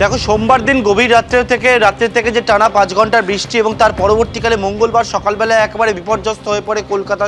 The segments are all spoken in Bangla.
দেখো, সোমবার দিন গভীর রাত্রে থেকে রাত্রে থেকে যে টানা পাঁচ ঘণ্টার বৃষ্টি এবং তার পরবর্তীকালে মঙ্গলবার সকালবেলা একেবারে বিপর্যস্ত হয়ে পড়ে কলকাতা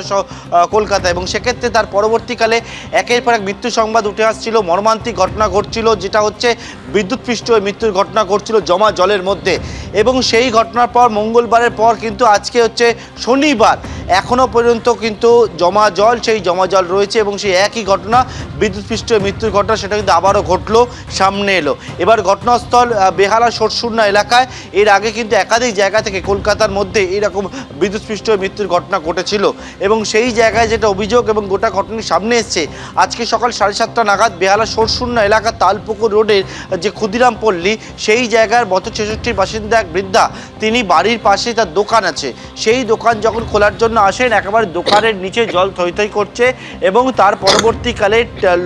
কলকাতা এবং সেক্ষেত্রে তার পরবর্তীকালে একের পর এক মৃত্যু সংবাদ উঠে আসছিল, মর্মান্তিক ঘটনা ঘটছিল, যেটা হচ্ছে বিদ্যুৎপৃষ্ট হয়ে মৃত্যুর ঘটনা ঘটছিল জমা জলের মধ্যে এবং সেই ঘটনার পর মঙ্গলবারের পর কিন্তু আজকে হচ্ছে শনিবার। এখনও পর্যন্ত কিন্তু জমা জল, সেই জমা জল রয়েছে এবং সেই একই ঘটনা বিদ্যুৎপৃষ্ট মৃত্যুর ঘটনা, সেটা কিন্তু আবারও ঘটলো, সামনে এলো। এবার ঘটনাস্থল বেহালা সরসুন্না এলাকায়, এর আগে কিন্তু একাধিক জায়গা থেকে কলকাতার মধ্যে এইরকম বিদ্যুৎপৃষ্ট মৃত্যুর ঘটনা ঘটেছিল। এবং সেই জায়গায় যেটা অভিযোগ এবং গোটা ঘটনাটি সামনে এসছে, আজকে সকাল সাড়ে সাতটা নাগাদ বেহালা সরসুন্না এলাকা তালপুকুর রোডের যে ক্ষুদিরাম পল্লী, সেই জায়গার মত ছেষট্টির বাসিন্দা এক বৃদ্ধা, তিনি বাড়ির পাশে তার দোকান আছে। সেই দোকান যখন খোলার জন্য আসেন, একেবারে দোকানের নিচে জল থই থই করছে এবং তার পরবর্তীকালে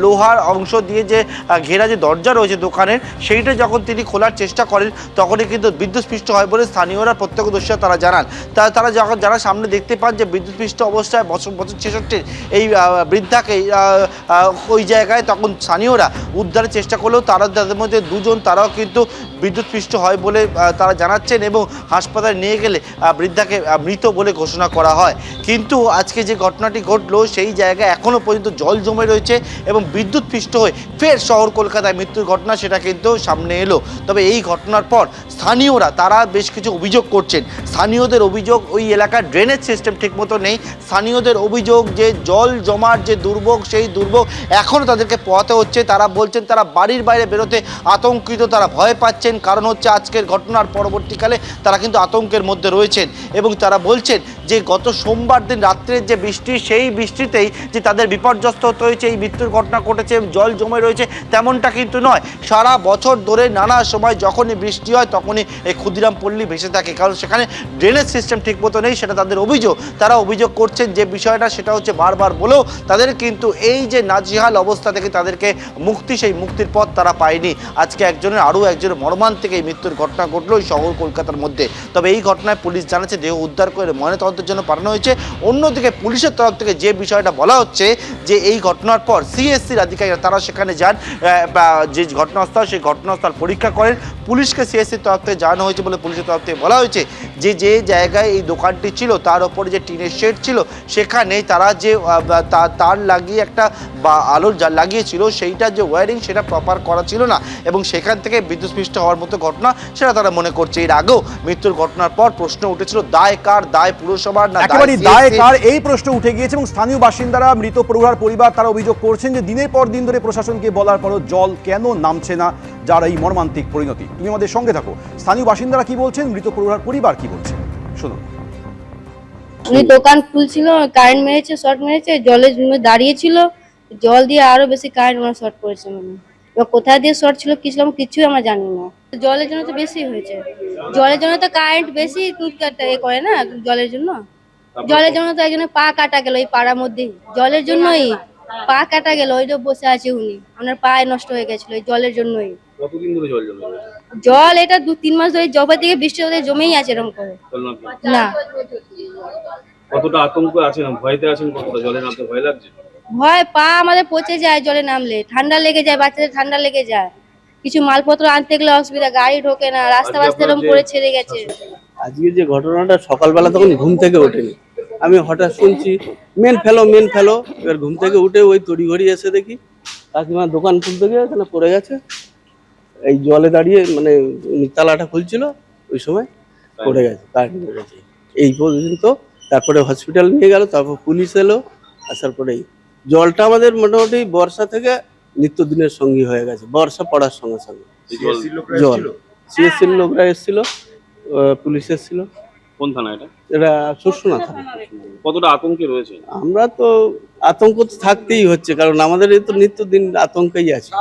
লোহার অংশ দিয়ে যে ঘেরা যে দরজা রয়েছে দোকানের, সেইটা যখন তিনি খোলার চেষ্টা করেন, তখনই কিন্তু বিদ্যুৎস্পৃষ্ট হয় বলে স্থানীয়রা প্রত্যক্ষদর্শীরা তারা জানান। তা, তারা যখন, যারা সামনে দেখতে পান যে বিদ্যুৎস্পৃষ্ট অবস্থায় বছর বছর ছেষট্টির এই বৃদ্ধাকে ওই জায়গায় তখন স্থানীয়রা উদ্ধারের চেষ্টা করলেও তারা তাদের মধ্যে দুজন, তারাও কিন্তু বিদ্যুৎস্পৃষ্ট হয় বলে তারা জানাচ্ছেন এবং হাসপাতালে নিয়ে গেলে বৃদ্ধাকে মৃত বলে ঘোষণা করা হয়। কিন্তু আজকে যে ঘটনাটি ঘটলো, সেই জায়গায় এখনও পর্যন্ত জল জমে রয়েছে এবং বিদ্যুৎপৃষ্ট হয়ে ফের শহর কলকাতায় মৃত্যুর ঘটনা সেটা কিন্তু সামনে এলো। তবে এই ঘটনার পর স্থানীয়রা, তারা বেশ কিছু অভিযোগ করছেন। স্থানীয়দের অভিযোগ ওই এলাকার ড্রেনেজ সিস্টেম ঠিকমতো নেই। স্থানীয়দের অভিযোগ যে জল জমার যে দুর্ভোগ, সেই দুর্ভোগ এখনও তাদেরকে পোহাতে হচ্ছে। তারা বলছেন তারা বাড়ির বাইরে বেরোতে আতঙ্কিত, তারা ভয় পাচ্ছেন। কারণ হচ্ছে আজকের ঘটনার পরবর্তীকালে তারা কিন্তু আতঙ্কের মধ্যে রয়েছেন এবং তারা বলছেন যে গত সোমবার দিন রাত্রের যে বৃষ্টি, সেই বৃষ্টিতেই যে তাদের বিপর্যস্ত হতে হয়েছে, এই মৃত্যুর ঘটনা ঘটেছে, জল জমে রয়েছে, তেমনটা কিন্তু নয়। সারা বছর ধরে নানা সময় যখনই বৃষ্টি হয়, তখনই এই ক্ষুদিরাম পল্লী ভেসে থাকে। কারণ সেখানে ড্রেনেজ সিস্টেম ঠিকমতো নেই, সেটা তাদের অভিযোগ। তারা অভিযোগ করছেন যে বিষয়টা, সেটা হচ্ছে বারবার বলেও তাদের কিন্তু এই যে নাজিহাল অবস্থা থেকে তাদেরকে মুক্তি, সেই মুক্তির পথ তারা পায়নি। আজকে একজনের, আরও একজনের মর্মান্তিক এই মৃত্যুর ঘটনা ঘটলো শহর কলকাতার মধ্যে। তবে এই ঘটনায় পুলিশ জানাচ্ছে, দেহ উদ্ধার করে ময়নাতদন্তের জন্য পাঠানো হয়েছে। অন্যদিকে পুলিশের তরফ থেকে যে বিষয়টা বলা হচ্ছে যে এই ঘটনার পর সিএসসির আধিকারিকরা তারা সেখানে যান যে ঘটনাস্থল সেই ঘটনাস্থল পরীক্ষা করেন। পুলিশকে সিএসসির তরফ থেকে জানানো হয়েছে বলে পুলিশের তরফ থেকে বলা হয়েছে যে যে জায়গায় এই দোকানটি ছিল তার ওপরে যে টিনের শেড ছিল সেখানে তারা যে তার লাগিয়ে একটা বা আলো যা- লাগিয়েছিল সেইটার যে ওয়ারিং সেটা প্রপার করা ছিল না এবং সেখান থেকে বিদ্যুৎস্পৃষ্ট হওয়ার মতো ঘটনা সেটা তারা মনে করছে। এর আগেও মৃত্যুর ঘটনার পর প্রশ্ন উঠেছিল দায় কার? দায় পুরসভার না CSC? দায় কার? এই প্রশ্ন উঠে গিয়েছে এবং স্থানীয় বাসিন্দারা মৃত পড়ুয়ার পরিবার তারা অভিযোগ করছেন যে দিনের পর দিন ধরে প্রশাসনকে বলার পরও জল কেন নামছে না যার এই মর্মান্তিক পরিণতি। তুমি আমাদের সঙ্গে থাকো। স্থানীয় বাসিন্দারা কি বলছেন? মৃত পড়ুয়ার পরিবার কি বলছে? শুনুন। উনি দোকান খুলছিল কারেন্ট মেরেছে শর্ট মেরেছে জলের জন্য দাঁড়িয়েছিল। জল দিয়ে আরও বেশি কারেন্ট ওনার শর্ট করেছে মানে এবার কোথায় দিয়ে শর্ট ছিল কি ছিল আমি কিছুই আমরা জানি না। জলের জন্য তো বেশি হয়েছে। জলের জন্য তো কারেন্ট বেশি এ করে না জলের জন্য? জলের জন্য তো একজনের পা কাটা গেল এই পাড়ার মধ্যেই জলের জন্যই পা কাটা গেল ওই বসে আছে উনি। ওনার পায়ে নষ্ট হয়ে গেছিল এই জলের জন্যই। কতদিন ধরে জল জমে জল এটা দু তিন মাস ধরে জবে থেকে বৃষ্টি হতে জমেই আছে এরকম করে। না। কতটা আতঙ্ক আছেন? ভয়তে আছেন কতটা? জলে নামতে ভয় লাগছে? ভয় পা আমাদের পচে যায় জলে নামলে। ঠান্ডা লেগে যায় বাচ্চাদের ঠান্ডা লেগে যায়। কিছু মালপত্র আনতে গেলে অসুবিধা গাড়ি ঢোকে না রাস্তা বাস্তা এরকম করে ছেড়ে গেছে। আজকে যে ঘটনাটা সকালবেলা তখন ঘুম থেকে ওঠেনি। আমি হঠাৎ শুনছি মেন ফেলো মেন ফেলো। এবার ঘুম থেকে উঠে ওই তড়ি ঘড়ি এসে দেখি কাকিমা দোকান খুলতে গিয়ে এখানে পড়ে গেছে। এই জলে দাঁড়িয়ে মানে তালাটা খুলছিল ওই সময় পড়ে গেছে কারেন্ট পড়ে গেছে। এই পর্যন্ত তারপরে হসপিটাল নিয়ে গেল তারপর পুলিশ এলো আসার পরেই। জলটা আমাদের মোটামুটি বর্ষা থেকে নিত্যদিনের সঙ্গী হয়ে গেছে বর্ষা পড়ার সঙ্গে সঙ্গে। জল। সিএসসির লোকরা এসেছিল পুলিশ এসেছিল। কোন থানা এটা? এটা শুশুনা থানা। কতটা আতঙ্কে রয়েছে? আমরা তো আতঙ্ক তো থাকতেই হচ্ছে কারণ আমাদের এই তো নিত্যদিন আতঙ্কেই আছে।